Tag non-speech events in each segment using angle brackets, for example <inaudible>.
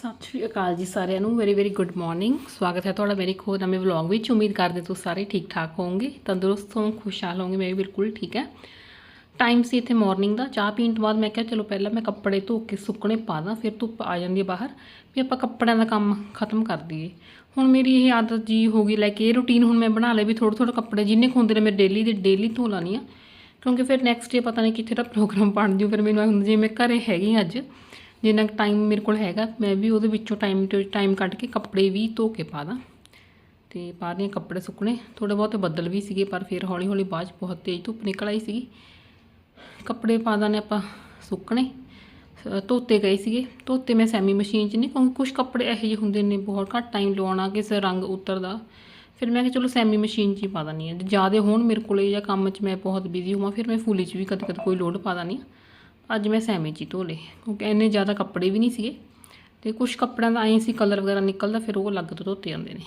ਸਤਿ ਸ਼੍ਰੀ ਅਕਾਲ ਜੀ ਸਾਰਿਆਂ ਨੂੰ ਵੈਰੀ ਵੈਰੀ ਗੁੱਡ ਮਾਰਨਿੰਗ ਸਵਾਗਤ ਹੈ ਤੁਹਾਡਾ ਮੇਰੇ ਖੋ ਨਵੇਂ ਵਲੌਗ ਵਿੱਚ। ਉਮੀਦ ਕਰਦੇ ਤੁਸੀਂ ਸਾਰੇ ਠੀਕ ਠਾਕ ਹੋਵੋਗੇ, ਤੰਦਰੁਸਤ ਹੋ ਖੁਸ਼ਹਾਲ ਹੋਵੋਗੇ, ਮੈਂ ਵੀ ਬਿਲਕੁਲ ਠੀਕ ਹੈ। ਟਾਈਮ ਸੀ ਇੱਥੇ ਮਾਰਨਿੰਗ ਦਾ। ਚਾਹ ਪੀਣ ਤੋਂ ਬਾਅਦ ਮੈਂ ਕਿਹਾ, ਚਲੋ ਪਹਿਲਾਂ ਮੈਂ ਕੱਪੜੇ ਧੋ ਕੇ ਸੁੱਕਣੇ ਪਾ ਦਾਂ, ਫਿਰ ਧੁੱਪ ਆ ਜਾਂਦੀ ਹੈ ਬਾਹਰ, ਵੀ ਆਪਾਂ ਕੱਪੜਿਆਂ ਦਾ ਕੰਮ ਖਤਮ ਕਰ ਦਈਏ। ਹੁਣ ਮੇਰੀ ਇਹ ਆਦਤ ਜੀ ਹੋ ਗਈ ਲੈ ਕੇ ਇਹ ਰੁਟੀਨ ਹੁਣ ਮੈਂ ਬਣਾ ਲਿਆ ਵੀ ਥੋੜ੍ਹੇ ਥੋੜ੍ਹੇ ਕੱਪੜੇ ਜਿੰਨੇ ਕੁ ਹੁੰਦੇ ਨੇ ਮੈਂ ਡੇਲੀ ਦੇ ਡੇਲੀ ਧੋ ਲਾਨੀ ਆ ਕਿਉਂਕਿ ਫਿਰ ਨੈਕਸਟ ਡੇ ਪਤਾ ਨਹੀਂ ਕਿੱਥੇ ਦਾ ਪ੍ਰੋਗਰਾਮ ਬਣ ਜੂ, ਫਿਰ ਮੈਨੂੰ ਐਂ ਹੁੰਦਾ ਜੇ ਮੈਂ ਘਰੇ ਹੈਗੀ ਹਾਂ ਅੱਜ। ਜਿੰਨਾ ਕੁ ਟਾਈਮ ਮੇਰੇ ਕੋਲ ਹੈਗਾ ਮੈਂ ਵੀ ਉਹਦੇ ਵਿੱਚੋਂ ਟਾਈਮ ਟੂ ਟਾਈਮ ਕੱਢ ਕੇ ਕੱਪੜੇ ਵੀ ਧੋ ਕੇ ਪਾ ਦਾਂ। ਤੇ ਪਾ ਰਹੀ ਹਾਂ ਕੱਪੜੇ ਸੁੱਕਣੇ ਥੋੜੇ ਬਹੁਤ ਬੱਦਲ ਵੀ ਸੀਗੇ ਪਰ ਫਿਰ ਹੌਲੀ ਹੌਲੀ ਬਾਅਦ 'ਚ ਬਹੁਤ ਤੇਜ਼ ਧੁੱਪ ਨਿਕਲ ਆਈ ਸੀਗੀ। ਕੱਪੜੇ ਪਾ ਦਾਂ ਨੇ ਆਪਾਂ ਸੁੱਕਣੇ। ਅ, ਧੋਤੇ ਗਏ ਸੀਗੇ। ਧੋਤੇ ਮੈਂ ਸੈਮੀ ਮਸ਼ੀਨ 'ਚ ਨਹੀਂ ਕਿਉਂਕਿ ਕੁਝ ਕੱਪੜੇ ਇਹੋ ਜਿਹੇ ਹੁੰਦੇ ਨੇ ਬਹੁਤ ਘੱਟ ਟਾਈਮ ਲਵਾਉਣਾ ਕਿਸੇ ਰੰਗ ਉਤਰਦਾ। ਫਿਰ ਮੈਂ ਕਿਹਾ ਚਲੋ ਸੈਮੀ ਮਸ਼ੀਨ 'ਚ ਹੀ ਪਾ ਦਿੰਦੀ ਹਾਂ। ਜ਼ਿਆਦਾ ਹੋਣ ਮੇਰੇ ਕੋਲੇ ਜਾਂ ਕੰਮ 'ਚ ਮੈਂ ਬਹੁਤ ਬਿਜ਼ੀ ਹੋਵਾਂ ਫਿਰ ਮੈਂ ਫੂਲੀ 'ਚ ਵੀ ਕਦੇ ਕਦੇ ਕੋਈ ਲੋਡ ਪਾ ਦਿੰਦੀ ਹਾਂ। ਅੱਜ ਮੈਂ ਸੈਮੀ 'ਚ ਹੀ ਧੋ ਲਏ ਕਿਉਂਕਿ ਇੰਨੇ ਜ਼ਿਆਦਾ ਕੱਪੜੇ ਵੀ ਨਹੀਂ ਸੀਗੇ। ਤੇ ਕੁਝ ਕੱਪੜਿਆਂ ਦਾ ਐਂ ਸੀ ਕਲਰ ਵਗੈਰਾ ਨਿਕਲਦਾ, ਫਿਰ ਉਹ ਅਲੱਗ ਤੋਂ ਧੋਤੇ ਜਾਂਦੇ ਨੇ।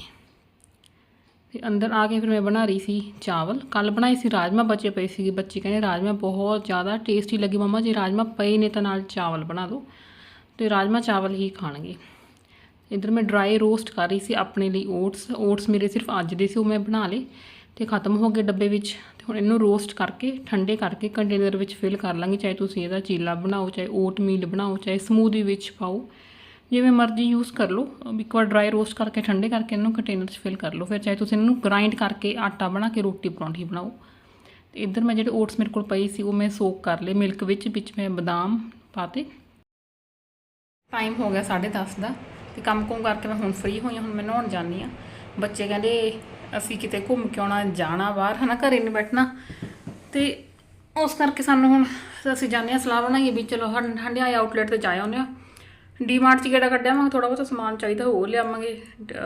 ਤੇ ਅੰਦਰ ਆ ਕੇ ਫਿਰ ਮੈਂ ਬਣਾ ਰਹੀ ਸੀ ਚਾਵਲ। ਕੱਲ ਬਣਾਏ ਸੀ ਰਾਜਮਾ ਬਚੇ ਪਏ ਸੀਗੇ। ਬੱਚੇ ਕਹਿੰਦੇ ਰਾਜਮਾ ਬਹੁਤ ਜ਼ਿਆਦਾ ਟੇਸਟੀ ਲੱਗੇ ਮਮਾ, ਜੇ ਰਾਜਮਾ ਪਏ ਨੇ ਤਾਂ ਨਾਲ ਚਾਵਲ ਬਣਾ ਦਿਓ ਤੇ ਰਾਜਮਾ ਚਾਵਲ ਹੀ ਖਾਣਗੇ। ਇੱਧਰ ਮੈਂ ਡਰਾਈ ਰੋਸਟ ਕਰ ਰਹੀ ਸੀ ਆਪਣੇ ਲਈ ਓਟਸ ਓਟਸ ਮੇਰੇ ਸਿਰਫ ਅੱਜ ਦੇ ਸੀ, ਉਹ ਮੈਂ ਬਣਾ ਲਏ। ਤੇ ਖਤਮ ਹੋ ਗਏ ਡੱਬੇ ਵਿੱਚ। ਤੇ ਹੁਣ ਇਹਨੂੰ ਰੋਸਟ ਕਰਕੇ, ਠੰਡੇ ਕਰਕੇ ਕੰਟੇਨਰ ਵਿੱਚ ਫਿਲ ਕਰ ਲਾਂਗੇ, ਚਾਹੇ ਤੁਸੀਂ ਇਹਦਾ ਚੀਲਾ ਬਣਾਓ, ਚਾਹੇ ਓਟ ਮੀਲ ਬਣਾਓ, ਚਾਹੇ ਸਮੂਦੀ ਵਿੱਚ ਪਾਓ। ਜਿਵੇਂ ਮਰਜ਼ੀ ਯੂਜ਼ ਕਰ ਲਓ। ਇੱਕ ਵਾਰ ਡਰਾਈ ਰੋਸਟ ਕਰਕੇ, ਠੰਡੇ ਕਰਕੇ ਇਹਨੂੰ ਕੰਟੇਨਰ 'ਚ ਫਿਲ ਕਰ ਲਓ। ਫਿਰ ਚਾਹੇ ਤੁਸੀਂ ਇਹਨੂੰ ਗ੍ਰਾਈਂਡ ਕਰਕੇ ਆਟਾ ਬਣਾ ਕੇ ਰੋਟੀ ਪਰੌਂਠੀ ਬਣਾਓ। ਤੇ ਇੱਧਰ ਮੈਂ ਜਿਹੜੇ ਓਟਸ ਮੇਰੇ ਕੋਲ ਪਈ ਸੀ, ਉਹ ਮੈਂ ਸੋਕ ਕਰ ਲਏ। ਮਿਲਕ ਵਿੱਚ ਵਿੱਚ ਮੈਂ ਬਦਾਮ ਪਾਤੇ। ਟਾਈਮ ਹੋ ਗਿਆ 10:30 ਦਾ। ਤੇ ਕੰਮ ਕੁਮ ਕਰਕੇ ਮੈਂ ਹੁਣ ਫ੍ਰੀ ਹੋਈ ਹਾਂ, ਹੁਣ ਮੈਂ ਨਹਾਉਣ ਜਾਣੀ ਆ ਬੱਚੇ ਕਹਿੰਦੇ ਅਸੀਂ ਕਿਤੇ ਘੁੰਮ ਕੇ ਆਉਣਾ, ਜਾਣਾ, ਬਾਹਰ, ਹਨਾ, ਘਰੇ ਨਹੀਂ ਬੈਠਣਾ। ਤੇ ਉਸ ਕਰਕੇ ਸਾਨੂੰ ਹੁਣ ਅਸੀਂ ਜਾਂਦੇ ਆ ਸਲਾਹ ਬਣਾਈਏ ਵੀ ਚਲੋ ਹੰ- ਹੰਡਿਆਏ ਆਊਟਲੈਟ ਤੇ ਜਾ ਆਉਂਦੇ ਆ ਡੀਮਾਰਟ 'ਚ ਕਿਹੜਾ ਕੱਢਿਆਵਾਂਗੇ ਮੈਂ ਥੋੜਾ ਬਹੁਤਾ ਸਮਾਨ ਚਾਹੀਦਾ ਉਹ ਲਿਆਵਾਂਗੇ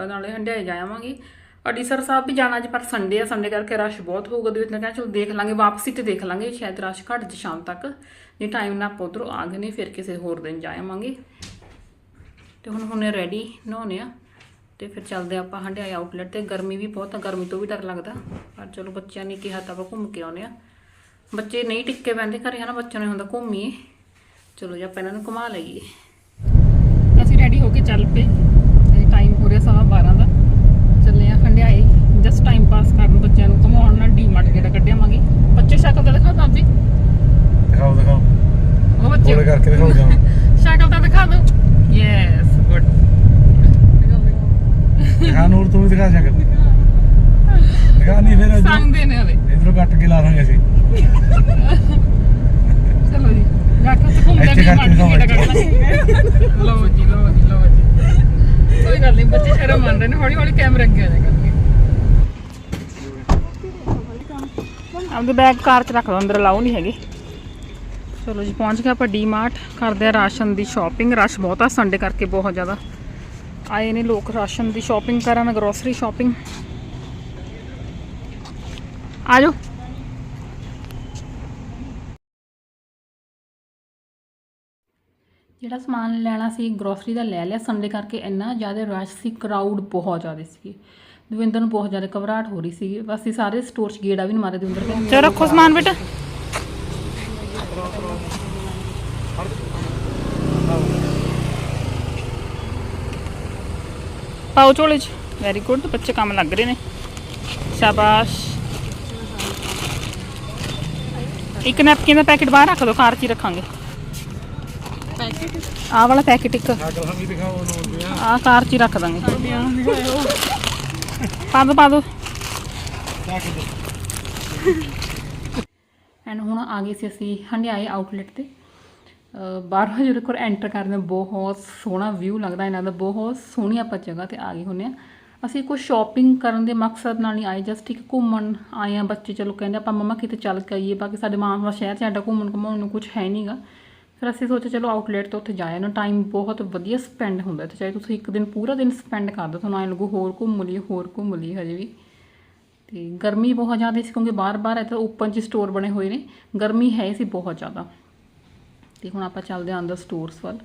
ਨਾਲੇ ਹੰਡਿਆਏ ਜਾ ਆਵਾਂਗੇ। ਅਡੀਸਰ ਸਾਹਿਬ ਵੀ ਜਾਣਾ ਜੀ, ਪਰ ਸੰਡੇ ਆ ਸੰਡੇ ਕਰਕੇ ਰਸ਼ ਬਹੁਤ ਹੋਊਗਾ ਦੇ ਵਿੱਚ ਨਾ ਕਿਹਾ ਚਲੋ ਦੇਖ ਲਾਂਗੇ, ਵਾਪਸੀ ਤੇ ਦੇਖ ਲਾਂਗੇ, ਸ਼ਾਇਦ ਰਸ਼ ਘੱਟ ਜੇ ਸ਼ਾਮ ਤੱਕ। ਜੇ ਟਾਈਮ ਨਾ ਆਪਾਂ ਉੱਧਰੋਂ ਆ ਗਏ ਨਹੀਂ ਫਿਰ ਕਿਸੇ ਹੋਰ ਦਿਨ ਜਾ ਆਵਾਂਗੇ। ਤੇ ਹੁਣ ਹੁਣੇ ਰੈਡੀ ਨਹਾਉਣੇ ਆ ਤੇ ਫਿਰ ਚੱਲਦੇ ਆਪਾਂ ਹੰਡਿਆਏ ਆਊਟਲੈਟ ਤੇ। ਗਰਮੀ ਵੀ ਬਹੁਤ ਆ ਗਰਮੀ ਤੋਂ ਵੀ ਡਰ ਲੱਗਦਾ। ਪਰ ਚਲੋ ਬੱਚਿਆਂ ਨੇ ਕਿਹਾ ਤਾਂ ਆਪਾਂ ਘੁੰਮ ਕੇ ਆਉਨੇ ਆ ਬੱਚੇ ਨਹੀਂ ਟਿੱਕੇ ਬੈੰਦੇ ਘਰੇ ਹਨਾ ਬੱਚਿਆਂ ਨੂੰ ਹੁੰਦਾ ਘੁੰਮੀਏ। ਚਲੋ ਜੀ ਆਪਾਂ ਇਹਨਾਂ ਨੂੰ ਘੁਮਾ ਲਈਏ। ਅਸੀਂ ਰੈਡੀ ਹੋ ਕੇ ਚੱਲ ਪਏ। ਤੇ ਟਾਈਮ ਹੋ ਰਿਹਾ ਸਵਾ 12 ਦਾ। ਚੱਲੇ ਆ ਹੰਡਿਆਏ ਜਸਟ ਟਾਈਮ ਪਾਸ ਕਰਨ ਬੱਚਿਆਂ ਨੂੰ ਘੁਮਾਉਣ ਨਾਲ ਡੀਮਾਰਟ ਜਿਹੜਾ ਕੱਢਿਆਵਾਂਗੇ ਬੱਚੇ ਸ਼ਕਲ ਤਾਂ ਦਿਖਾ ਦਾਂ ਜੀ। ਦਿਖਾਓ ਦਿਖਾਓ। ਉਹ ਬੱਚੇ ਥੋੜੇ ਕਰਕੇ ਦਿਖਾਓ ਜਾਓ <laughs> ਸ਼ਕਲ ਤਾਂ ਦਿਖਾ ਦਿਓ ਯੈਸ ਗੁੱਡ ਦਿਖਾ ਨੂਰ ਤੂੰ ਵੀ ਦਿਖਾ ਜਾ ਕਰ ਦਿਖਾ ਨਹੀਂ ਫਿਰ ਸੰਗਦੇ ਨੇ ਹਲੇ। ਇਧਰੋਂ ਕੱਟ ਕੇ ਲਾ ਦਾਂਗੇ ਅਸੀਂ। ਚਲੋ ਜੀ ਜਾ ਕੇ ਉੱਥੇ ਘੁੰਮਦੇ ਇੱਥੇ ਨੇ ਕਰਕੇ ਕੱਢਣਾ ਲਓ ਜੀ ਲਓ ਜੀ ਲਓ ਜੀ। ਕੋਈ ਗੱਲ ਨਹੀਂ ਬੱਚੇ ਸ਼ਰਮ ਮੰਨ ਰਹੇ ਨੇ ਹੌਲੀ ਹੌਲੀ ਕੈਮਰੇ ਅੱਗੇ ਆ ਜਾ ਕਰਨਗੇ ਆਪਦੇ ਬੈਗ ਕਾਰ 'ਚ ਰੱਖ ਦੋ ਅੰਦਰ ਲਾਓ ਨਹੀਂ ਹੈਗੇ। ਚਲੋ ਜੀ ਪਹੁੰਚ ਗਏ ਆਪਾਂ ਡੀਮਾਰਟ ਕਰਦੇ ਆ ਰਾਸ਼ਨ ਦੀ ਸ਼ਾਪਿੰਗ ਰਸ਼ ਬਹੁਤ ਆ ਸੰਡੇ ਕਰਕੇ ਬਹੁਤ ਜ਼ਿਆਦਾ। ਆਏ ਨੇ ਲੋਕ ਰਾਸ਼ਨ ਦੀ ਸ਼ਾਪਿੰਗ ਕਰਨ ਗਰੋਸਰੀ ਸ਼ਾਪਿੰਗ ਆ ਜਾਓ ਜਿਹੜਾ ਸਮਾਨ ਲੈਣਾ ਸੀ ਗਰੋਸਰੀ ਦਾ ਲੈ ਲਿਆ। ਸੰਡੇ ਕਰਕੇ ਇੰਨਾ ਜ਼ਿਆਦਾ ਰਸ਼ ਸੀ ਕਰਾਊਡ ਬਹੁਤ ਜ਼ਿਆਦਾ ਸੀ ਦਵਿੰਦਰ ਨੂੰ ਬਹੁਤ ਜ਼ਿਆਦਾ ਘਬਰਾਹਟ ਹੋ ਰਹੀ ਸੀ ਬਸ ਅਸੀਂ ਸਾਰੇ ਸਟੋਰ 'ਚ ਗੇੜਾ ਵੀ ਨਹੀਂ ਮਾਰੇ ਦਵਿੰਦਰ ਕਹਿੰਦੇ ਚਲੋ ਰੱਖੋ ਸਮਾਨ ਬੇਟਾ। ਪਾਓ ਝੋਲੇ 'ਚ। ਵੈਰੀ ਗੁੱਡ ਬੱਚੇ ਕੰਮ ਲੱਗ ਰਹੇ ਨੇ। ਸ਼ਾਬਾਸ਼। ਇੱਕ ਨੈਪਕਿਨ ਦਾ ਪੈਕੇਟ ਬਾਹਰ ਰੱਖ ਦਿਓ ਕਾਰ 'ਚ ਹੀ ਰੱਖਾਂਗੇ। ਆਹ ਵਾਲਾ ਪੈਕੇਟ ਇੱਕ। ਆਹ ਕਾਰ 'ਚ ਹੀ ਰੱਖ ਦਾਂਗੇ। ਪਾ ਦੋ ਪਾ ਦੋ। ਐਂਡ ਹੁਣ ਆ ਗਏ ਸੀ ਅਸੀਂ ਹੰਡਿਆਏ ਆਊਟਲੈਟ ਤੇ। ਬਾਹਰੋਂ ਜਦੋਂ ਕੋਲ ਐਂਟਰ ਕਰਦੇ ਬਹੁਤ ਸੋਹਣਾ ਵਿਊ ਲੱਗਦਾ ਇਹਨਾਂ ਦਾ, ਬਹੁਤ ਸੋਹਣੀ ਆਪਾਂ ਜਗ੍ਹਾ ਤੇ ਆ ਗਏ ਹੁੰਨੇ ਆ ਅਸੀਂ ਕੁਝ ਸ਼ਾਪਿੰਗ ਕਰਨ ਦੇ ਮਕਸਦ ਨਾਲ ਨਹੀਂ ਆਏ ਜਸਟ ਇੱਕ ਘੁੰਮਣ ਆਏ ਆ ਬੱਚੇ ਚਲੋ ਕਹਿੰਦੇ ਆਪਾਂ ਮਮਾ ਕਿਤੇ ਚੱਲ ਕੇ ਆਈਏ, ਬਾਕੀ ਸਾਡੇ ਮਾਂ ਦਾ ਸ਼ਹਿਰ 'ਚ ਸਾਡਾ ਘੁੰਮਣ ਘੁੰਮਾਉਣ ਨੂੰ ਕੁਝ ਹੈ ਨਹੀਂਗਾ ਫਿਰ ਅਸੀਂ ਸੋਚਿਆ, ਚਲੋ ਆਊਟਲੈਟ ਤੋਂ ਉੱਥੇ ਜਾਏ ਨਾ ਟਾਈਮ ਬਹੁਤ ਵਧੀਆ ਸਪੈਂਡ ਹੁੰਦਾ ਇੱਥੇ, ਚਾਹੇ ਤੁਸੀਂ ਇੱਕ ਦਿਨ ਪੂਰਾ ਦਿਨ ਸਪੈਂਡ ਕਰ ਦਿਓ, ਤੁਹਾਨੂੰ ਐਂ ਲੱਗੂ ਹੋਰ ਘੁੰਮ ਲਈਏ, ਹੋਰ ਘੁੰਮ ਲਈਏ ਹਜੇ ਵੀ। ਤੇ ਗਰਮੀ ਬਹੁਤ ਜ਼ਿਆਦਾ ਸੀ, ਕਿਉਂਕਿ ਬਾਰ-ਬਾਰ ਇੱਥੇ ਓਪਨ 'ਚ ਸਟੋਰ ਬਣੇ ਹੋਏ ਨੇ, ਗਰਮੀ ਹੈ ਸੀ ਬਹੁਤ ਜ਼ਿਆਦਾ। ਤੇ ਹੁਣ ਆਪਾਂ ਚੱਲਦੇ ਹਾਂ ਅੰਦਰ ਸਟੋਰਸ ਵੱਲ।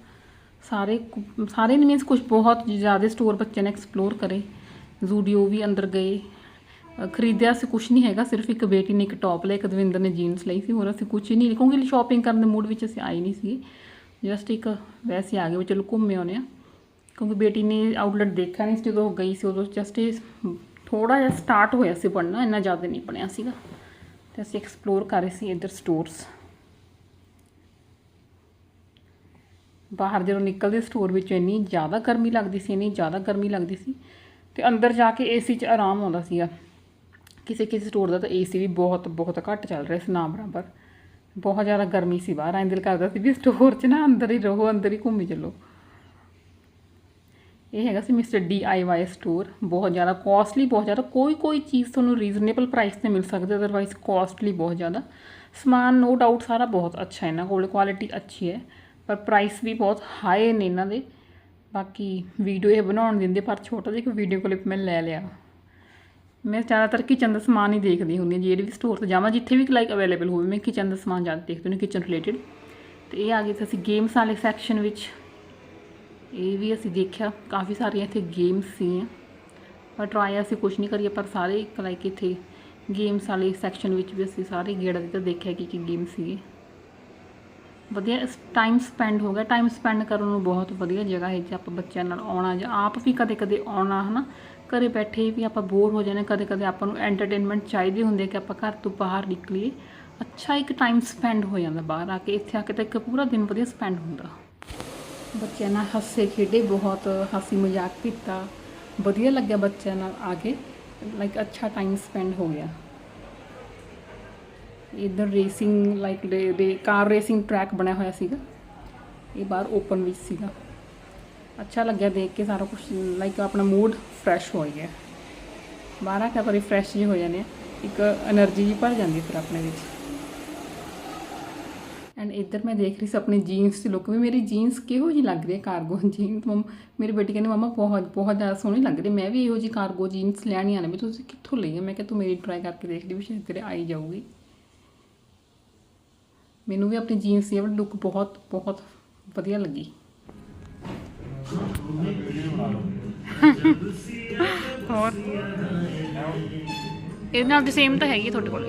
ਸਾਰੇ ਕੁ- ਸਾਰੇ ਨਹੀਂ ਮੀਨਸ ਕੁਝ ਬਹੁਤ ਜ਼ਿਆਦਾ ਸਟੋਰ ਬੱਚੇ ਨੇ ਐਕਸਪਲੋਰ ਕਰੇ। ਜ਼ੂਡੀਓ ਵੀ ਅੰਦਰ ਗਏ। ਖਰੀਦਿਆ ਸੀ ਕੁਝ ਨਹੀਂ ਹੈਗਾ, ਸਿਰਫ ਇੱਕ ਬੇਟੀ ਨੇ ਇੱਕ ਟੌਪ ਲਿਆ, ਇੱਕ ਦਵਿੰਦਰ ਨੇ ਜੀਨਸ ਲਈ ਸੀ, ਹੋਰ ਅਸੀਂ ਕੁਝ ਨਹੀਂ ਕਿਉਂਕਿ ਸ਼ਾਪਿੰਗ ਕਰਨ ਦੇ ਮੂਡ ਵਿੱਚ ਅਸੀਂ ਆਏ ਨਹੀਂ ਸੀ ਜਸਟ ਇੱਕ ਵੈਸੇ ਆ ਗਏ ਵੀ ਚਲੋ ਘੁੰਮੇ ਆਉਨੇ ਆ ਕਿਉਂਕਿ ਬੇਟੀ ਨੇ ਆਊਟਲੈਟ ਦੇਖਿਆ ਨਹੀਂ ਸੀ, ਜਦੋਂ ਗਈ ਸੀ, ਉਦੋਂ ਜਸਟ ਥੋੜਾ ਜਿਹਾ ਸਟਾਰਟ ਹੋਇਆ ਸੀ ਪੜਨਾ ਇੰਨਾ ਜ਼ਿਆਦਾ ਨਹੀਂ ਪੜਿਆ ਸੀਗਾ। ਤੇ ਅਸੀਂ ਐਕਸਪਲੋਰ ਕਰ ਰਹੇ ਸੀ ਇੱਧਰ ਸਟੋਰਸ ਬਾਹਰ ਜਦੋਂ ਨਿਕਲਦੇ ਸਟੋਰ ਵਿੱਚੋਂ ਇੰਨੀ ਜ਼ਿਆਦਾ ਗਰਮੀ ਲੱਗਦੀ ਸੀ, ਇੰਨੀ ਜ਼ਿਆਦਾ ਗਰਮੀ ਲੱਗਦੀ ਸੀ ਤੇ ਅੰਦਰ ਜਾ ਕੇ ਏਸੀ 'ਚ ਆਰਾਮ ਆਉਂਦਾ ਸੀਗਾ। ਕਿਸੇ ਕਿਸੇ ਸਟੋਰ ਦਾ ਤਾਂ ਏਸੀ ਵੀ ਬਹੁਤ ਬਹੁਤ ਘੱਟ ਚੱਲ ਰਿਹਾ ਸੀ, ਨਾ ਬਰਾਬਰ। ਬਹੁਤ ਜ਼ਿਆਦਾ ਗਰਮੀ ਸੀ ਬਾਹਰ, ਐਂ ਦਿਲ ਕਰਦਾ ਸੀ ਵੀ ਸਟੋਰ 'ਚ ਨਾ ਅੰਦਰ ਹੀ ਰਹੋ, ਅੰਦਰ ਹੀ ਘੁੰਮੀ ਚੱਲੋ। ਇਹ ਹੈਗਾ ਸੀ Mister D I Y store ਬਹੁਤ ਜ਼ਿਆਦਾ ਕਾਸਟਲੀ ਬਹੁਤ ਜ਼ਿਆਦਾ ਕੋਈ ਕੋਈ ਚੀਜ਼ ਤੁਹਾਨੂੰ ਰੀਜ਼ਨੇਬਲ ਪ੍ਰਾਈਸ ਤੇ ਮਿਲ ਸਕਦੀ ਅਦਰਵਾਈਜ਼ ਕਾਸਟਲੀ ਬਹੁਤ ਜ਼ਿਆਦਾ। ਸਮਾਨ ਨੋ ਡਾਊਟ ਸਾਰਾ ਬਹੁਤ ਅੱਛਾ ਹੈ, ਇਹਨਾਂ ਕੋਲ ਕੁਆਲਿਟੀ ਅੱਛੀ ਹੈ। ਪਰ ਪ੍ਰਾਈਸ ਵੀ ਬਹੁਤ ਹਾਈ ਨੇ ਇਹਨਾਂ ਦੇ। ਬਾਕੀ ਵੀਡੀਓ ਇਹ ਬਣਾਉਣ ਦਿੰਦੇ, ਪਰ ਛੋਟਾ ਜਿਹਾ ਇੱਕ ਵੀਡੀਓ ਕਲਿੱਪ ਮੈਂ ਲੈ ਲਿਆ। ਮੈਂ ਜ਼ਿਆਦਾਤਰ ਕਿਚਨ ਦਾ ਸਮਾਨ ਹੀ ਦੇਖਦੀ ਹੁੰਦੀ ਹਾਂ ਜਿਹੜੇ ਵੀ ਸਟੋਰ ਤੇ ਜਾਵਾਂ, ਜਿੱਥੇ ਵੀ ਲਾਈਕ ਅਵੇਲੇਬਲ ਹੋਵੇ, ਮੈਂ ਕਿਚਨ ਦਾ ਸਮਾਨ ਜ਼ਿਆਦਾ ਦੇਖਦੀ ਹੁੰਦੀ ਕਿਚਨ ਰਿਲੇਟਡ ਤੇ ਇਹ ਆ ਗਏ ਸੀ ਅਸੀਂ ਗੇਮਸ ਵਾਲੇ ਸੈਕਸ਼ਨ ਵਿੱਚ। ਇਹ ਵੀ ਅਸੀਂ ਦੇਖਿਆ, ਕਾਫੀ ਸਾਰੀਆਂ ਇੱਥੇ ਗੇਮਸ ਸੀ ਪਰ ਟਰਾਈ ਅਸੀਂ ਕੁਝ ਨਹੀਂ ਕਰੀਏ, ਪਰ ਸਾਰੇ ਇੱਕ ਲਾਈਕ ਇੱਥੇ ਗੇਮਸ ਵਾਲੇ ਸੈਕਸ਼ਨ ਵਿੱਚ ਵੀ ਅਸੀਂ ਸਾਰੇ ਗੇੜਾ ਦਿੱਤਾ, ਦੇਖਿਆ ਕਿ ਕੀ ਗੇਮ ਸੀਗੇ। ਵਧੀਆ ਟਾਈਮ ਸਪੈਂਡ ਹੋ ਗਿਆ। ਟਾਈਮ ਸਪੈਂਡ ਕਰਨ ਨੂੰ ਬਹੁਤ ਵਧੀਆ ਜਗ੍ਹਾ ਹੈ ਜੇ ਆਪਾਂ ਬੱਚਿਆਂ ਨਾਲ ਆਉਣਾ ਜਾਂ ਆਪ ਵੀ ਕਦੇ ਕਦੇ ਆਉਣਾ, ਹਨਾ? ਘਰੇ ਬੈਠੇ ਵੀ ਆਪਾਂ ਬੋਰ ਹੋ ਜਾਂਦੇ ਕਦੇ ਕਦੇ ਆਪਾਂ ਨੂੰ ਐਂਟਰਟੇਨਮੈਂਟ ਚਾਹੀਦੀ ਹੁੰਦੀ ਹੈ ਕਿ ਆਪਾਂ ਘਰ ਤੋਂ ਬਾਹਰ ਨਿਕਲੀਏ। ਅੱਛਾ ਇੱਕ ਟਾਈਮ ਸਪੈਂਡ ਹੋ ਜਾਂਦਾ ਬਾਹਰ ਆ ਕੇ। ਇੱਥੇ ਆ ਕੇ ਤਾਂ ਇੱਕ ਪੂਰਾ ਦਿਨ ਵਧੀਆ ਸਪੈਂਡ ਹੁੰਦਾ। ਬੱਚਿਆਂ ਨਾਲ ਹੱਸੇ, ਖੇਡੇ, ਬਹੁਤ ਹਾਸੀ ਮਜ਼ਾਕ ਕੀਤਾ। ਵਧੀਆ ਲੱਗਿਆ ਬੱਚਿਆਂ ਨਾਲ ਆ ਕੇ। ਲਾਈਕ ਅੱਛਾ ਟਾਈਮ ਸਪੈਂਡ ਹੋ ਗਿਆ। ਇਧਰ ਰੇਸਿੰਗ ਲਾਈਕ ਦੇ ਕਾਰ ਰੇਸਿੰਗ ਟਰੈਕ ਬਣਿਆ ਹੋਇਆ ਸੀਗਾ। ਇਹ ਬਾਹਰ ਓਪਨ ਵਿੱਚ ਸੀਗਾ। ਅੱਛਾ ਲੱਗਿਆ ਦੇਖ ਕੇ ਸਾਰਾ ਕੁਝ ਲਾਈਕ ਆਪਣਾ ਮੂਡ ਫਰੈਸ਼ ਹੋ ਗਿਆ। ਬਾਹਰ ਆ ਕੇ ਆਪਾਂ ਰਿਫਰੈਸ਼ ਜੀ ਹੋ ਜਾਂਦੇ ਆ। ਇੱਕ એનર્ਜੀ ਜੀ ਭਰ ਜਾਂਦੀ ਫਿਰ ਆਪਣੇ ਵਿੱਚ। ਐਂਡ ਇੱਧਰ ਮੈਂ ਦੇਖ ਰਹੀ ਸੀ ਆਪਣੀ ਜੀਨਸ ਦੀ ਲੁੱਕ ਵੀ। ਮੇਰੀ ਜੀਨਸ ਕਿਹੋ ਜੀ ਲੱਗ ਰਹੀ ਹੈ? ਕਾਰਗੋ ਜੀਨਸ ਮਮ, ਮੇਰੀ ਬੇਟੀ ਕਹਿੰਦੇ, ਮਮਾ, ਬਹੁਤ ਬਹੁਤ ਜ਼ਿਆਦਾ ਸੋਹਣੀ ਲੱਗ ਰਹੀ ਮੈਂ ਵੀ ਇਹੋ ਜੀ ਕਾਰਗੋ ਜੀਨਸ ਲੈਣੀ ਆ ਨਾ ਵੀ ਤੁਸੀਂ ਕਿੱਥੋਂ ਲਈ ਆ ਮੈਂ ਕਿਹਾ, ਤੂੰ ਮੇਰੀ ਟਰਾਈ ਕਰਕੇ ਦੇਖ ਲਈ ਵੀ ਸ਼ਾਇਦ ਤੇਰੇ ਆਈ ਜਾਊਗੀ। ਮੈਨੂੰ ਵੀ ਆਪਣੀ ਜੀਨਸ ਦੀ ਲੁੱਕ ਬਹੁਤ ਬਹੁਤ ਵਧੀਆ ਲੱਗੀ। ਹੋਰ? ਇਹਦੇ ਨਾਲ ਦੀ ਸੇਮ ਤਾਂ ਹੈਗੀ ਤੁਹਾਡੇ ਕੋਲ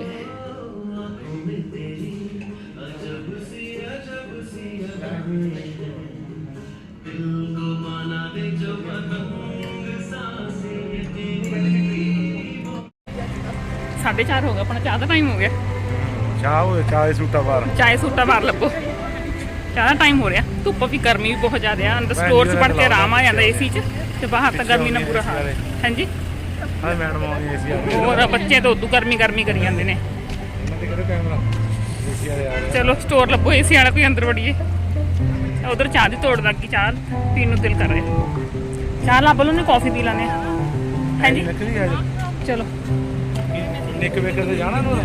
ਸਾਢੇ ਚਾਰ ਹੋ ਗਿਆ ਆਪਣਾ ਚਾਹ ਦਾ ਟਾਈਮ ਹੋ ਗਿਆ। ਚਾਹ ਹੋਏ ਚਾਹ ਸੂਟਾ ਬਾਹਰ। ਚਾਹੇ ਸੂਟਾ ਬਾਹਰ ਲੱਭੋ। ਚਾਹ ਦਾ ਟਾਈਮ ਹੋ ਰਿਹਾ। ਧੁੱਪ ਵੀ ਗਰਮੀ ਵੀ ਬਹੁਤ ਜ਼ਿਆਦਾ ਆ। ਅੰਦਰ ਸਟੋਰ 'ਚ ਵੜ ਕੇ ਆਰਾਮ ਆ ਜਾਂਦਾ ਏਸੀ 'ਚ ਤੇ ਬਾਹਰ ਤਾਂ ਗਰਮੀ ਨਾਲ ਬੁਰਾ ਹਾਲ। ਹਾਂਜੀ? ਹਾਂ ਮੈਡਮ ਆਉਂਦੀ ਏਸੀ ਆ ਗਈ ਹੋਰ ਬੱਚੇ ਤਾਂ ਉਦੋਂ ਗਰਮੀ ਗਰਮੀ ਕਰੀ ਜਾਂਦੇ ਨੇ। ਏਸੀ ਚਲੋ ਸਟੋਰ ਲੱਭੋ। ਏਸੀ ਵਾਲਾ ਕੋਈ ਅੰਦਰ ਵੜੀਏ। ਉਧਰ ਚਾਹ ਦੀ ਤੋੜ ਲੱਗੀ ਚਾਹ ਪੀਣ ਨੂੰ ਦਿਲ ਕਰ ਰਿਹਾ। ਚਾਹ ਲੱਭ ਲਓ ਨੇ ਕਾਫੀ ਪੀ ਲਾਨੇ ਹਾਂਜੀ? ਚਲੋ। ਨਿੱਕ ਵੇਕਰ ਤੇ ਜਾਣਾ ਨੂੰ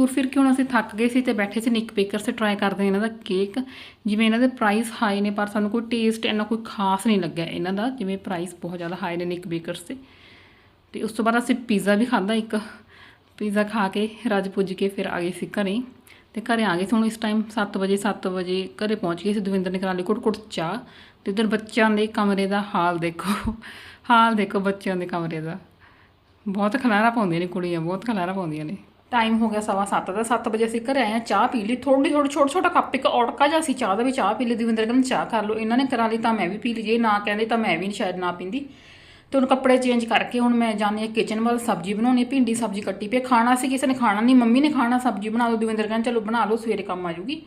ਤੁਰ ਫਿਰ ਕੇ ਹੁਣ ਅਸੀਂ ਥੱਕ ਗਏ ਸੀ ਤੇ ਬੈਠੇ ਸੀ ਨਿਕ ਬੇਕਰ ਸੇ ਟਰਾਈ ਕਰਦੇ ਇਹਨਾਂ ਦਾ ਕੇਕ ਜਿਵੇਂ ਇਹਨਾਂ ਦੇ ਪ੍ਰਾਈਸ ਹਾਈ ਨੇ, ਪਰ ਸਾਨੂੰ ਕੋਈ ਟੇਸਟ ਇੰਨਾ ਕੋਈ ਖਾਸ ਨਹੀਂ ਲੱਗਿਆ ਇਹਨਾਂ ਦਾ, ਜਿਵੇਂ ਪ੍ਰਾਈਸ ਬਹੁਤ ਜ਼ਿਆਦਾ ਹਾਈ ਨੇ ਨਿਕ ਬੇਕਰਸ ਤੇ ਤੇ ਉਸ ਤੋਂ ਬਾਅਦ ਅਸੀਂ ਪੀਜ਼ਾ ਵੀ ਖਾਦਾ ਇੱਕ। ਪੀਜ਼ਾ ਖਾ ਕੇ ਰੱਜ ਪੁੱਜ ਕੇ ਫਿਰ ਆ ਗਏ ਸੀ ਘਰੇ। ਤੇ ਘਰੇ ਆ ਗਏ ਸੀ ਹੁਣ ਇਸ ਟਾਈਮ 7 ਵਜੇ 7 ਵਜੇ ਘਰੇ ਪਹੁੰਚ ਗਏ ਸੀ ਦਵਿੰਦਰ ਨੇ ਕਰਾ ਲਈ ਕੁੱਟ ਕੁੱਟ ਚਾਹ। ਤੇ ਉਧਰ ਬੱਚਿਆਂ ਦੇ ਕਮਰੇ ਦਾ ਹਾਲ ਦੇਖੋ। ਹਾਲ ਦੇਖੋ ਬੱਚਿਆਂ ਦੇ ਕਮਰੇ ਦਾ। ਬਹੁਤ ਖਲਾਰਾ ਪਾਉਂਦੀਆਂ ਨੇ ਕੁੜੀਆਂ, ਬਹੁਤ ਖਲਾਰਾ ਪਾਉਂਦੀਆਂ ਨੇ। ਟਾਈਮ ਹੋ ਗਿਆ ਸਵਾ ਸੱਤ ਦਾ 7 ਵਜੇ ਅਸੀਂ ਘਰੇ ਆਏ ਆ ਚਾਹ ਪੀ ਲਈ। ਥੋੜੀ ਥੋੜੀ ਛੋਟਾ ਛੋਟਾ ਕੱਪ ਇੱਕ ਔੜਕਾ ਜਿਹਾ ਸੀ, ਚਾਹ ਦਾ ਵੀ ਚਾਹ ਪੀ ਲਈ। ਦਵਿੰਦਰ ਕਹਿੰਦਾ, ਚਾਹ ਕਰ ਲਓ। ਇਹਨਾਂ ਨੇ ਕਰਾ ਲਈ ਤਾਂ ਮੈਂ ਵੀ ਪੀ ਲਈ। ਜੇ ਨਾ ਕਹਿੰਦੇ ਤਾਂ ਮੈਂ ਵੀ ਨਹੀਂ ਸ਼ਾਇਦ ਨਾ ਪੀਂਦੀ। ਤੇ ਹੁਣ ਕੱਪੜੇ ਚੇਂਜ ਕਰਕੇ ਹੁਣ ਮੈਂ ਜਾਂਦੀ ਹਾਂ ਕਿਚਨ ਵੱਲ, ਸਬਜ਼ੀ ਬਣਾਉਣੀ, ਭਿੰਡੀ ਸਬਜ਼ੀ ਕੱਟੀ ਪਈ ਖਾਣਾ ਸੀ, ਕਿਸੇ ਨੇ ਖਾਣਾ ਨਹੀਂ ਮੰਮੀ ਨੇ ਖਾਣਾ, ਸਬਜ਼ੀ ਬਣਾ ਦਿਓ ਦਵਿੰਦਰ ਕਹਿੰਦਾ, ਚਲੋ ਬਣਾ ਲਓ, ਸਵੇਰੇ ਕੰਮ ਆ ਜੂਗੀ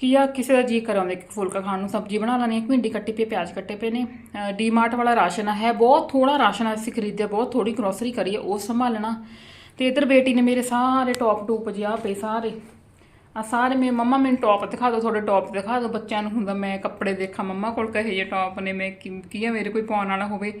ਕੀ ਆ, ਕਿਸੇ ਦਾ ਜੀ ਕਰਾਉਂਦਾ, ਇੱਕ ਫੁਲਕਾ ਖਾਣ ਨੂੰ ਸਬਜ਼ੀ ਬਣਾ ਲੈਣੀ ਹੈ। ਭਿੰਡੀ ਕੱਟੀ ਪਈ, ਪਿਆਜ਼ ਕੱਟੇ ਪਏ ਨੇ। ਡੀਮਾਰਟ ਵਾਲਾ ਰਾਸ਼ਨ ਹੈ ਬਹੁਤ ਥੋੜਾ ਰਾਸ਼ਨ ਅਸੀਂ ਖਰੀਦਿਆ, ਬਹੁਤ ਥੋੜੀ ਗਰੋਸਰੀ ਕਰੀ ਹੈ ਉਹ ਸੰਭਾਲਣਾ। ਤੇ ਇਧਰ ਬੇਟੀ ਨੇ ਮੇਰੇ ਸਾਰੇ ਟੌਪ ਟੂਪ ਜਿਹਾ ਪਏ ਸਾਰੇ। ਆ ਸਾਰੇ ਮੇਰੇ ਮੰਮਾ ਮੈਨੂੰ ਟੌਪ ਦਿਖਾ ਦਿਓ, ਤੁਹਾਡੇ ਟੌਪ ਦਿਖਾ ਦਿਓ। ਬੱਚਿਆਂ ਨੂੰ ਹੁੰਦਾ ਮੈਂ ਕੱਪੜੇ ਦੇਖਾਂ, ਮੰਮਾ ਕੋਲ ਕਹੇ ਜੇ ਟੌਪ ਨੇ, ਮੈਂ ਕੀ ਕੀ ਆ, ਮੇਰੇ ਕੋਈ ਪਾਉਣ ਵਾਲਾ ਹੋਵੇ।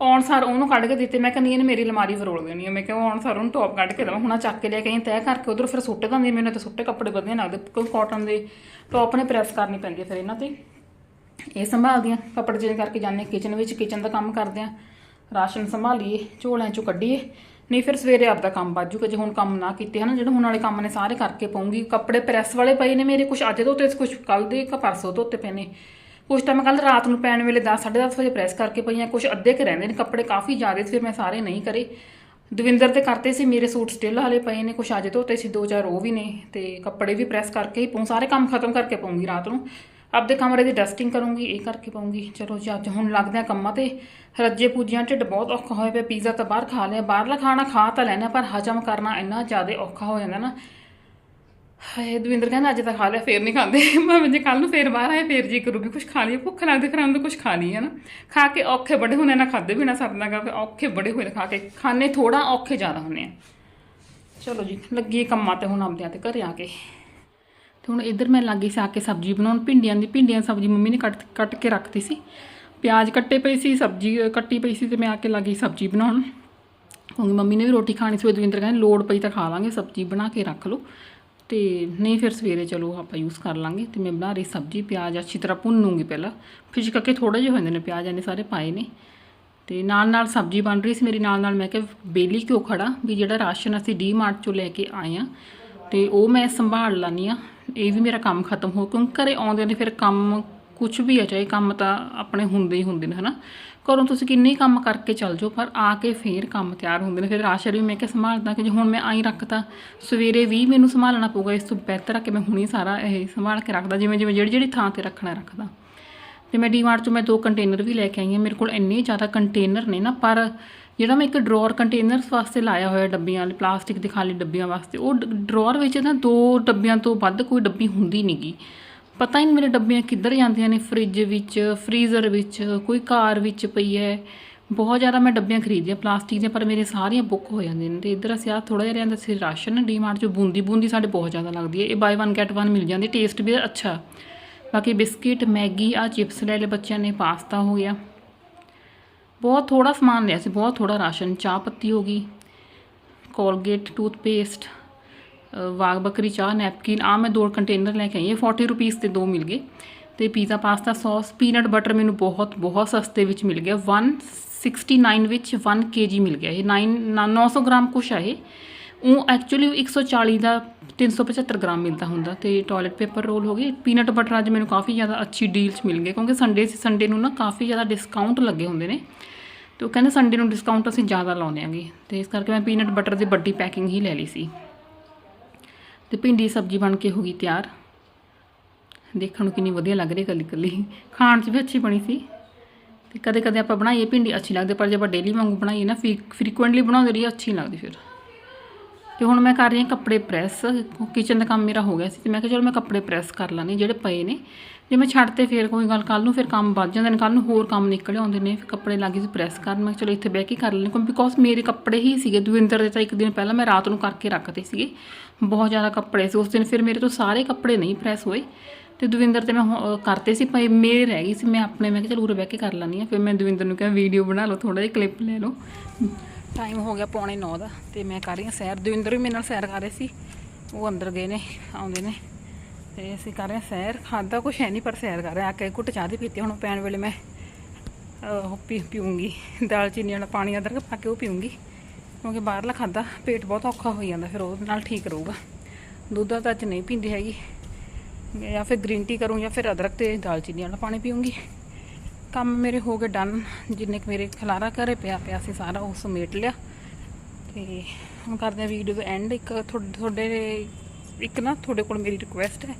ਆਉਣ ਸਾਰ ਉਹਨੂੰ ਕੱਢ ਕੇ ਦਿੱਤੇ, ਮੈਂ ਕਹਿੰਦੀ ਇਹਨੇ ਮੇਰੀ ਅਲਮਾਰੀ ਫਰੋਲ ਦੇਣੀ ਹੈ ਮੈਂ ਕਿਹਾ ਆਉਣ ਸਾਰ ਉਹਨੂੰ ਟੌਪ ਕੱਢ ਕੇ ਦੇਵਾਂ। ਹੁਣ ਚੱਕ ਕੇ ਲੈ ਕੇ ਆਈ ਤੈਅ ਕਰਕੇ ਉਧਰ ਫਿਰ ਸੁੱਟ ਦਿੰਦੀ ਮੈਨੂੰ ਤਾਂ ਸੁੱਟੇ ਕੱਪੜੇ ਵਧੀਆ ਲੱਗਦੇ। ਕਿਉਂਕਿ ਕਾਟਨ ਦੇ ਟੌਪ ਨੇ ਪ੍ਰੈਸ ਕਰਨੀ ਪੈਂਦੀ ਹੈ ਫਿਰ ਇਹਨਾਂ ਤੇ। ਇਹ ਸੰਭਾਲਦੀਆਂ, ਕੱਪੜੇ ਚੇਂਜ ਕਰਕੇ ਜਾਂਦੇ ਕਿਚਨ ਵਿੱਚ ਕਿਚਨ ਦਾ ਕੰਮ ਕਰਦੇ ਆ। ਰਾਸ਼ਨ ਸੰਭਾਲੀਏ, ਝੋਲਿਆਂ ਚੋਂ ਕੱਢੀਏ। ਨਹੀਂ, ਫਿਰ ਸਵੇਰੇ ਆਪਦਾ ਕੰਮ ਬਾਜੂਗਾ ਜੇ ਹੁਣ ਕੰਮ ਨਾ ਕੀਤੇ ਹਨਾ, ਜਿਹੜੇ ਹੁਣ ਵਾਲੇ ਕੰਮ ਨੇ ਸਾਰੇ ਕਰਕੇ ਪਾਉਂਗੀ। ਕੱਪੜੇ ਪ੍ਰੈਸ ਵਾਲੇ ਪਏ ਨੇ ਮੇਰੇ ਕੁਝ ਅੱਜ ਧੋਤੇ ਕੁਝ ਕੱਲ ਦੇ ਕ ਪਰਸੋਂ ਧੋਤੇ ਪਏ ਨੇ। ਕੁਝ ਤਾਂ ਮੈਂ ਕੱਲ ਰਾਤ ਨੂੰ ਪੈਣ ਵੇਲੇ 10 10:30 ਵਜੇ ਪ੍ਰੈਸ ਕਰਕੇ ਪਈਆਂ ਕੁਝ ਅੱਧੇ ਕੇ ਰਹਿੰਦੇ ਨੇ ਕੱਪੜੇ ਕਾਫੀ ਜ਼ਿਆਦਾ ਸੀ ਫਿਰ ਮੈਂ ਸਾਰੇ ਨਹੀਂ ਕਰੇ। ਦਵਿੰਦਰ ਤੇ ਕਰਤੇ ਸੀ, ਮੇਰੇ ਸੂਟ ਸਟਿਲ ਹਾਲੇ ਪਏ ਨੇ ਕੁਝ ਅੱਜ ਧੋਤੇ ਸੀ, ਦੋ ਚਾਰ ਉਹ ਵੀ ਨੇ, ਤੇ ਕੱਪੜੇ ਵੀ ਪ੍ਰੈਸ ਕਰਕੇ ਹੀ ਪਾਉਂ, ਸਾਰੇ ਕੰਮ ਖਤਮ ਕਰਕੇ ਪਾਉਂਗੀ ਰਾਤ ਨੂੰ। ਆਪਦੇ ਕਮਰੇ ਦੀ ਡਸਟਿੰਗ ਕਰੂੰਗੀ, ਇਹ ਕਰਕੇ ਪਾਉਂਗੀ। ਚਲੋ ਜੀ, ਅੱਜ ਹੁਣ ਲੱਗਦੇ ਆ ਕੰਮਾਂ ਤੇ। ਰੱਜੇ ਪੂਜਿਆਂ ਢਿੱਡ ਬਹੁਤ ਔਖਾ ਹੋਇਆ ਪਿਆ ਪੀਜ਼ਾ ਤਾਂ ਬਾਹਰ ਖਾ ਲਿਆ, ਬਾਹਰਲਾ ਖਾਣਾ ਖਾ ਤਾਂ ਲੈਣਾ, ਪਰ ਹਜਮ ਕਰਨਾ ਇੰਨਾ ਜ਼ਿਆਦਾ ਔਖਾ ਹੋ ਜਾਂਦਾ ਨਾ। ਹਾਏ, ਦਵਿੰਦਰ ਕਹਿੰਦਾ, ਅੱਜ ਤਾਂ ਖਾ ਲਿਆ, ਫੇਰ ਨਹੀਂ ਖਾਂਦੇ। <laughs> ਮੈਂ ਜੇ ਕੱਲ ਨੂੰ ਫੇਰ ਬਾਹਰ ਆਏ, ਫੇਰ ਜੀ ਕਰੂਗੀ ਕੁਝ ਖਾ ਲਈਏ, ਭੁੱਖ ਲੱਗਦੀ ਫਿਰ ਅੰਦਰ ਕੁਝ ਖਾ ਲਈਏ ਨਾ ਖਾ ਕੇ ਔਖੇ ਬੜੇ ਹੁੰਦੇ ਨਾ ਖਾਦੇ ਵੀ ਨਾ ਸਰਦਾਗਾ ਫਿਰ ਔਖੇ ਬੜੇ ਹੋਏ ਨੇ ਖਾ ਕੇ। ਖਾਣੇ ਥੋੜਾ ਔਖੇ ਜ਼ਿਆਦਾ ਹੁੰਦੇ ਆ। ਚਲੋ ਜੀ, ਲੱਗੀ ਕੰਮਾਂ ਤੇ ਹੁਣ ਆਉਂਦਿਆਂ ਤੇ ਘਰੇ ਆ ਕੇ। ਤੇ ਹੁਣ ਇੱਧਰ ਮੈਂ ਲੱਗੀ ਸੀ ਆ ਕੇ ਸਬਜ਼ੀ ਬਣਾਉਣ, ਭਿੰਡੀਆਂ ਦੀ ਭਿੰਡੀਆਂ ਦੀ ਸਬਜ਼ੀ ਮੰਮੀ ਨੇ ਕੱਟ ਕੱਟ ਕੇ ਰੱਖਤੀ ਸੀ। ਪਿਆਜ਼ ਕੱਟੇ ਪਏ ਸੀ, ਸਬਜ਼ੀ ਕੱਟੀ ਪਈ ਸੀ ਤੇ ਮੈਂ ਆ ਕੇ ਲੱਗੀ ਸਬਜ਼ੀ ਬਣਾਉਣ। ਕਿਉਂਕਿ ਮੰਮੀ ਨੇ ਵੀ ਰੋਟੀ ਖਾਣੀ ਸੀ ਦਵਿੰਦਰ ਕਹਿੰਦੇ, ਲੋੜ ਪਈ ਤਾਂ ਖਾ ਲਾਂਗੇ, ਸਬਜ਼ੀ ਬਣਾ ਕੇ ਰੱਖ ਲਓ। ਤੇ ਨਹੀਂ, ਫਿਰ ਸਵੇਰੇ ਚਲੋ ਆਪਾਂ ਯੂਜ਼ ਕਰ ਲਾਂਗੇ। ਤੇ ਮੈਂ ਬਣਾ ਰਹੀ ਸਬਜ਼ੀ, ਪਿਆਜ਼ ਅੱਛੀ ਤਰ੍ਹਾਂ ਭੁੰਨੂੰਗੀ ਪਹਿਲਾਂ। ਫਿਰ ਕਰਕੇ ਥੋੜੇ ਜਿਹੇ ਹੋ ਨੇ, ਪਿਆਜ਼ ਇਹਨੇ ਸਾਰੇ ਪਾਏ ਨੇ। ਤੇ ਨਾਲ ਨਾਲ ਸਬਜ਼ੀ ਬਣ ਰਹੀ ਸੀ ਮੇਰੀ ਨਾਲ ਨਾਲ ਮੈਂ ਕਿਹਾ, ਬੇਲੀ ਕਿਉਂ ਖੜਾ ਵੀ ਜਿਹੜਾ ਰਾਸ਼ਨ ਅਸੀਂ ਡੀ ਮਾਰਟ ਚੋਂ ਲੈ ਕੇ ਆਏ ਆ, ਤੇ ਉਹ ਮੈਂ ਸੰਭਾਲ ਲਾਨੀ ਆ। ਇਹ ਵੀ ਮੇਰਾ ਕੰਮ ਖਤਮ ਹੋ, ਕਿਉਂਕਿ ਘਰੇ ਆਉਂਦੇ ਨੇ ਫਿਰ ਕੰਮ ਕੁਝ ਵੀ ਆ, ਚਾਹੇ ਕੰਮ ਤਾਂ ਆਪਣੇ ਹੁੰਦੇ ਹੀ ਹੁੰਦੇ ਨੇ, ਹਨਾ? ਘਰੋਂ ਤੁਸੀਂ ਕਿੰਨੇ ਹੀ ਕੰਮ ਕਰਕੇ ਚੱਲ ਜਾਓ, ਪਰ ਆ ਕੇ ਫੇਰ ਕੰਮ ਤਿਆਰ ਹੁੰਦੇ ਨੇ। ਫਿਰ ਰਾਸ਼ਨ ਵੀ ਮੈਂ ਕਿ ਸੰਭਾਲਦਾ ਕਿ ਜੇ ਹੁਣ ਮੈਂ ਆਈ ਰੱਖਤਾ, ਸਵੇਰੇ ਵੀ ਮੈਨੂੰ ਸੰਭਾਲਣਾ ਪਊਗਾ, ਇਸ ਤੋਂ ਬਿਹਤਰ ਆ ਕਿ ਮੈਂ ਹੁਣੀ ਸਾਰਾ ਇਹ ਸੰਭਾਲ ਕੇ ਰੱਖਦਾ, ਜਿਵੇਂ ਜਿਵੇਂ ਜਿਹੜੀ ਜਿਹੜੀ ਥਾਂ ਤੇ ਰੱਖਣਾ ਰੱਖਦਾ। ਤੇ ਮੈਂ ਡੀਮਾਰਟ ਤੋਂ ਮੈਂ ਦੋ ਕੰਟੇਨਰ ਵੀ ਲੈ ਕੇ ਆਈ ਹਾਂ, ਮੇਰੇ ਕੋਲ ਇੰਨੇ ਜ਼ਿਆਦਾ ਕੰਟੇਨਰ ਨੇ ਨਾ, ਪਰ ਜਿਹੜਾ ਮੈਂ ਇੱਕ ਡਰਾਅਰ ਕੰਟੇਨਰਸ ਵਾਸਤੇ ਲਾਇਆ ਹੋਇਆ ਡੱਬੀਆਂ ਵਾਲੇ, ਪਲਾਸਟਿਕ ਦੇ ਖਾਲੀ ਡੱਬੀਆਂ ਵਾਸਤੇ, ਉਹ ਡਰਾਅਰ ਵਿੱਚ ਨਾ ਦੋ ਡੱਬੀਆਂ ਤੋਂ ਵੱਧ ਕੋਈ ਡੱਬੀ ਹੁੰਦੀ ਨਹੀਂਗੀ ਪਤਾ ਹੀ ਨਹੀਂ ਮੇਰੇ ਡੱਬੀਆਂ ਕਿੱਧਰ ਜਾਂਦੀਆਂ ਨੇ, ਫ੍ਰਿਜ ਵਿੱਚ, ਫ੍ਰੀਜ਼ਰ ਵਿੱਚ, ਕੋਈ ਕਾਰ ਵਿੱਚ ਪਈ ਹੈ ਬਹੁਤ ਜ਼ਿਆਦਾ ਮੈਂ ਡੱਬੀਆਂ ਖਰੀਦੀਆਂ ਪਲਾਸਟਿਕ ਦੀਆਂ, ਪਰ ਮੇਰੇ ਸਾਰੀਆਂ ਬੁੱਕ ਹੋ ਜਾਂਦੀਆਂ ਨੇ ਤੇ ਇੱਧਰ ਅਸੀਂ ਆ ਥੋੜਾ ਜਿਹਾ ਲਿਆਂਦਾ ਸੀ ਰਾਸ਼ਨ ਡੀਮਾਰਟ ਚੋਂ ਬੂੰਦੀ ਬੂੰਦੀ ਸਾਡੇ ਬਹੁਤ ਜ਼ਿਆਦਾ ਲੱਗਦੀ ਹੈ ਇਹ ਬਾਈ 1 ਗੈਟ 1 ਮਿਲ ਜਾਂਦੀ ਟੇਸਟ ਵੀ ਅੱਛਾ। ਬਾਕੀ ਬਿਸਕਿਟ, ਮੈਗੀ ਆ ਚਿਪਸ ਲੈ ਲਏ ਬੱਚਿਆਂ ਨੇ, ਪਾਸਤਾ ਹੋ ਗਿਆ। ਬਹੁਤ ਥੋੜਾ ਸਮਾਨ ਲਿਆ ਸੀ, ਬਹੁਤ ਥੋੜਾ ਰਾਸ਼ਨ, ਚਾਹ ਪੱਤੀ ਹੋ ਗਈ ਕੋਲਗੇਟ ਟੂਥਪੇਸਟ ਵਾਗ ਬੱਕਰੀ ਚਾਹ, ਨੈਪਕਿਨ ਆ ਮੈਂ ਦੋ ਕੰਟੇਨਰ ਲੈ ਕੇ ਆਈ ਇਹ 40 ਰੁਪਏ ਤੇ ਦੋ ਮਿਲ ਗਏ ਤੇ pizza pasta sauce peanut butter ਮੈਨੂੰ ਬਹੁਤ ਬਹੁਤ ਸਸਤੇ ਵਿੱਚ ਮਿਲ ਗਿਆ 169 ਵਿੱਚ 1 kg ਮਿਲ ਗਿਆ, ਇਹ 9 900 ਗ੍ਰਾਮ ਕੁਛ ਆ ਇਹ। ਉਹ ਐਕਚੁਅਲੀ 140 ਦਾ 375 ਗ੍ਰਾਮ ਮਿਲਦਾ ਹੁੰਦਾ ਤੇ ਟਾਇਲਟ ਪੇਪਰ ਰੋਲ ਹੋ ਗਏ ਪੀਨਟ ਬਟਰ ਅੱਜ ਮੈਨੂੰ ਕਾਫੀ ਜ਼ਿਆਦਾ ਅੱਛੀ ਡੀਲ 'ਚ ਮਿਲ ਗਏ ਕਿਉਂਕਿ ਸੰਡੇ ਸੀ ਸੰਡੇ ਨੂੰ ਨਾ ਕਾਫੀ ਜ਼ਿਆਦਾ ਡਿਸਕਾਊਂਟ ਲੱਗੇ ਹੁੰਦੇ ਨੇ। ਤੇ ਉਹ ਕਹਿੰਦੇ ਸੰਡੇ ਨੂੰ ਡਿਸਕਾਊਂਟ ਅਸੀਂ ਜ਼ਿਆਦਾ ਲਾਉਂਦੇ ਆਂਗੇ। ਤੇ ਇਸ ਕਰਕੇ ਮੈਂ ਪੀਨਟ ਬਟਰ ਦੀ ਵੱਡੀ ਪੈਕਿੰਗ ਹੀ ਲੈ ਲਈ ਸੀ। ਤੇ ਭਿੰਡੀ ਸਬਜ਼ੀ ਬਣ ਕੇ ਹੋ ਗਈ ਤਿਆਰ। ਦੇਖਣ ਨੂੰ ਕਿੰਨੀ ਵਧੀਆ ਲੱਗ ਰਹੀ ਕੱਲੀ ਕੱਲੀ ਖਾਣ 'ਚ ਵੀ ਅੱਛੀ ਬਣੀ ਸੀ। ਤੇ ਕਦੇ ਕਦੇ ਆਪਾਂ ਬਣਾਈਏ, ਭਿੰਡੀ ਅੱਛੀ ਲੱਗਦੀ ਪਰ ਜੇ ਆਪਾਂ ਡੇਲੀ ਵਾਂਗੂ ਬਣਾਈਏ ਨਾ ਫ੍ਰੀਕੁਐਂਟਲੀ ਬਣਾਉਂਦੇ ਰਹੀਏ, ਅੱਛੀ ਨਹੀਂ ਲੱਗਦੀ ਫਿਰ। ਤੇ ਹੁਣ ਮੈਂ ਕਰ ਰਹੀ ਹਾਂ ਕੱਪੜੇ ਪ੍ਰੈਸ। ਕਿਚਨ ਦਾ ਕੰਮ ਮੇਰਾ ਹੋ ਗਿਆ ਸੀ ਤੇ ਮੈਂ ਕਿਹਾ ਚਲੋ ਮੈਂ ਕੱਪੜੇ ਪ੍ਰੈਸ ਕਰ ਲਾਂਗੀ ਜਿਹੜੇ ਪਏ ਨੇ। ਜੇ ਮੈਂ ਛੱਡ ਤੇ ਫੇਰ ਕੋਈ ਗੱਲ ਕੱਲ ਨੂੰ ਫਿਰ ਕੰਮ ਵੱਧ ਜਾਂਦੇ ਨੇ ਕੱਲ ਨੂੰ ਹੋਰ ਕੰਮ ਨਿਕਲ ਆਉਂਦੇ ਨੇ, ਫਿਰ ਕੱਪੜੇ ਲੱਗੀ ਸੀ ਪ੍ਰੈਸ ਕਰਨ। ਮੈਂ ਕਿਹਾ ਚਲੋ ਇੱਥੇ ਬਹਿ ਕੇ ਕਰ ਲੈਂਦੀ ਕਿਉਂਕਿ ਬਿਕੋਜ਼ ਮੇਰੇ ਕੱਪੜੇ ਹੀ ਸੀਗੇ, ਦਵਿੰਦਰ ਦੇ ਤਾਂ ਇੱਕ ਦਿਨ ਪਹਿਲਾਂ ਮੈਂ ਰਾਤ ਨੂੰ ਕਰਕੇ ਰੱਖਦੇ ਸੀਗੇ। ਬਹੁਤ ਜ਼ਿਆਦਾ ਕੱਪੜੇ ਸੀ, ਉਸ ਦਿਨ ਫਿਰ ਮੇਰੇ ਤੋਂ ਸਾਰੇ ਕੱਪੜੇ ਨਹੀਂ ਪ੍ਰੈਸ ਹੋਏ। ਤੇ ਦਵਿੰਦਰ ਤੇ ਮੈਂ ਹੁ- ਕਰਤੇ ਸੀ, ਪਏ ਮੇਰੇ ਰਹਿ ਗਈ ਸੀ। ਮੈਂ ਆਪਣੇ, ਮੈਂ ਕਿਹਾ ਚਲੋ ਉਰੇ ਬਹਿ ਕੇ ਕਰ ਲੈਂਦੀ ਆ ਫਿਰ ਮੈਂ ਦਵਿੰਦਰ ਨੂੰ ਕਿਹਾ, ਵੀਡੀਓ ਬਣਾ ਲਓ ਥੋੜਾ ਜਿਹਾ ਕਲਿੱਪ ਲੈ ਲਓ। ਟਾਈਮ ਹੋ ਗਿਆ ਪੌਣੇ 9 ਦਾ ਤੇ ਮੈਂ ਕਰ ਰਹੀ ਹਾਂ ਸੈਰ। ਦਵਿੰਦਰ ਵੀ ਮੇਰੇ ਨਾਲ ਸੈਰ ਕਰ ਰਹੇ ਸੀ। ਉਹ ਅੰਦਰ ਗਏ ਨੇ, ਆਉਂਦੇ ਨੇ। ਤੇ ਅਸੀਂ ਕਰ ਰਹੇ ਹਾਂ ਸੈਰ। ਖਾਦਾ ਕੁਛ ਹੈ ਨਹੀਂ ਪਰ ਸੈਰ ਕਰ ਰਹੇ ਆ ਕੇ ਘੁੱਟ ਚਾਹ ਦੀ ਪੀਤੀ ਹੁਣ ਪੈਣ ਵੇਲੇ ਮੈਂ ਉਹ ਪੀ ਪੀਉਂਗੀ ਦਾਲ ਚੀਨੀ ਵਾਲਾ ਪਾਣੀ ਅਦਰਕ ਪਾ ਕੇ ਉਹ ਪੀਉਂਗੀ ਕਿਉਂਕਿ ਬਾਹਰਲਾ ਖਾਦਾ ਪੇਟ ਬਹੁਤ ਔਖਾ ਹੋ ਜਾਂਦਾ। ਫਿਰ ਉਹਦੇ ਨਾਲ ਠੀਕ ਰਹੂਗਾ। ਦੁੱਧ ਤਾਂ ਅੱਜ ਨਹੀਂ ਪੀਂਦੀ ਹੈਗੀ। ਜਾਂ ਫਿਰ ਗ੍ਰੀਨ ਟੀ ਕਰੂੰ ਜਾਂ ਫਿਰ ਅਦਰਕ ਤੇ ਦਾਲ ਚੀਨੀ ਵਾਲਾ ਪਾਣੀ ਪੀਉਂਗੀ ਕੰਮ ਮੇਰੇ ਹੋ ਗਏ ਡਨ ਜਿੰਨੇ ਕੁ ਮੇਰੇ ਖਲਾਰਾ ਘਰੇ ਪਿਆ ਪਿਆ ਸੀ ਸਾਰਾ ਉਹ ਸਮੇਟ ਲਿਆ। ਤੇ ਹੁਣ ਕਰਦੇ ਆ ਵੀਡੀਓ ਦਾ ਐਂਡ ਇੱਕ ਤੁਹਾਡੇ ਇੱਕ ਨਾ ਤੁਹਾਡੇ ਕੋਲ ਮੇਰੀ ਰਿਕੁਐਸਟ ਹੈ।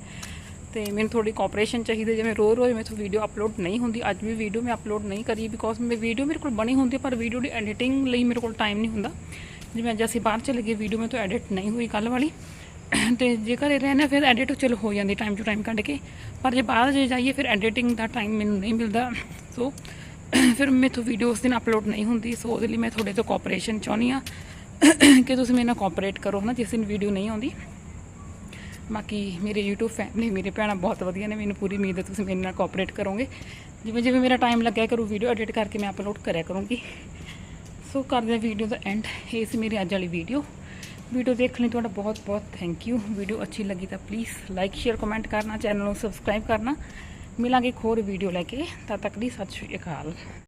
ਤੇ ਮੈਨੂੰ ਥੋੜੀ ਕੋਆਪਰੇਸ਼ਨ ਚਾਹੀਦੀ ਜਿਵੇਂ ਰੋਜ਼ ਰੋਜ਼ ਮੈਥੋਂ ਵੀਡੀਓ ਅਪਲੋਡ ਨਹੀਂ ਹੁੰਦੀ ਅੱਜ ਵੀ ਵੀਡੀਓ ਮੈਂ ਅਪਲੋਡ ਨਹੀਂ ਕਰੀ ਬਿਕੋਜ਼ ਮੈਂ ਵੀਡੀਓ ਮੇਰੇ ਕੋਲ ਬਣੀ ਹੁੰਦੀ ਹੈ, ਪਰ ਵੀਡੀਓ ਦੀ ਐਡੀਟਿੰਗ ਲਈ ਮੇਰੇ ਕੋਲ ਟਾਈਮ ਨਹੀਂ ਹੁੰਦਾ। ਜਿਵੇਂ ਅੱਜ ਅਸੀਂ ਬਾਹਰ ਚਲੇ ਗਏ ਵੀਡੀਓ ਮੇਰੇ ਤੋਂ ਐਡਿਟ ਨਹੀਂ ਹੋਈ ਕੱਲ ਵਾਲੀ। ਤੇ ਜੇ ਘਰੇ ਰਹਿਣਾ ਫਿਰ ਐਡਿਟ ਚਲੋ ਹੋ ਜਾਂਦੀ ਟਾਈਮ ਟੂ ਟਾਈਮ ਕੱਢ ਕੇ, ਪਰ ਜੇ ਬਾਹਰ ਜੇ ਜਾਈਏ ਫਿਰ ਐਡੀਟਿੰਗ ਦਾ ਟਾਈਮ ਮੈਨੂੰ ਨਹੀਂ ਮਿਲਦਾ। ਸੋ ਫਿਰ ਮੇਥੋਂ ਵੀਡੀਓ ਉਸ ਦਿਨ ਅਪਲੋਡ ਨਹੀਂ ਹੁੰਦੀ ਸੋ ਉਹਦੇ ਲਈ ਮੈਂ ਤੁਹਾਡੇ ਤੋਂ ਕੋਆਪਰੇਸ਼ਨ ਚਾਹੁੰਦੀ ਆ ਕਿ ਤੁਸੀਂ ਮੇਰੇ ਨਾਲ ਕੋਆਪਰੇਟ ਕਰੋ, ਹਨਾ, ਜਿਸ ਦਿਨ ਵੀਡੀਓ ਨਹੀਂ ਆਉਂਦੀ। ਬਾਕੀ ਮੇਰੇ YouTube ਫੈਮਿਲੀ ਮੇਰੇ ਭੈਣਾਂ ਬਹੁਤ ਵਧੀਆ ਨੇ, ਮੈਨੂੰ ਪੂਰੀ ਉਮੀਦ ਹੈ ਤੁਸੀਂ ਮੇਰੇ ਨਾਲ ਕੋਆਪਰੇਟ ਕਰੋਗੇ। ਜਿਵੇਂ ਜਿਵੇਂ ਮੇਰਾ ਟਾਈਮ ਲੱਗਿਆ ਕਰੂ ਵੀਡੀਓ ਐਡਿਟ ਕਰਕੇ ਮੈਂ ਅਪਲੋਡ ਕਰਿਆ ਕਰੂੰਗੀ। ਸੋ ਕਰਦੇ ਵੀਡੀਓ ਦਾ ਐਂਡ ਇਹ ਸੀ ਮੇਰੀ ਅੱਜ ਵਾਲੀ ਵੀਡੀਓ ਵੀਡੀਓ ਦੇਖਣ ਲਈ ਤੁਹਾਡਾ ਬਹੁਤ ਬਹੁਤ ਥੈਂਕ ਯੂ ਵੀਡੀਓ ਅੱਛੀ ਲੱਗੀ ਤਾਂ ਪਲੀਜ਼ ਲਾਈਕ ਸ਼ੇਅਰ ਕਮੈਂਟ ਕਰਨਾ ਚੈਨਲ ਨੂੰ ਸਬਸਕ੍ਰਾਈਬ ਕਰਨਾ। ਮਿਲਾਂਗੇ ਇੱਕ ਹੋਰ ਵੀਡੀਓ ਲੈ ਕੇ। ਤਦ ਤੱਕ ਦੀ ਸਤਿ ਸ਼੍ਰੀ ਅਕਾਲ।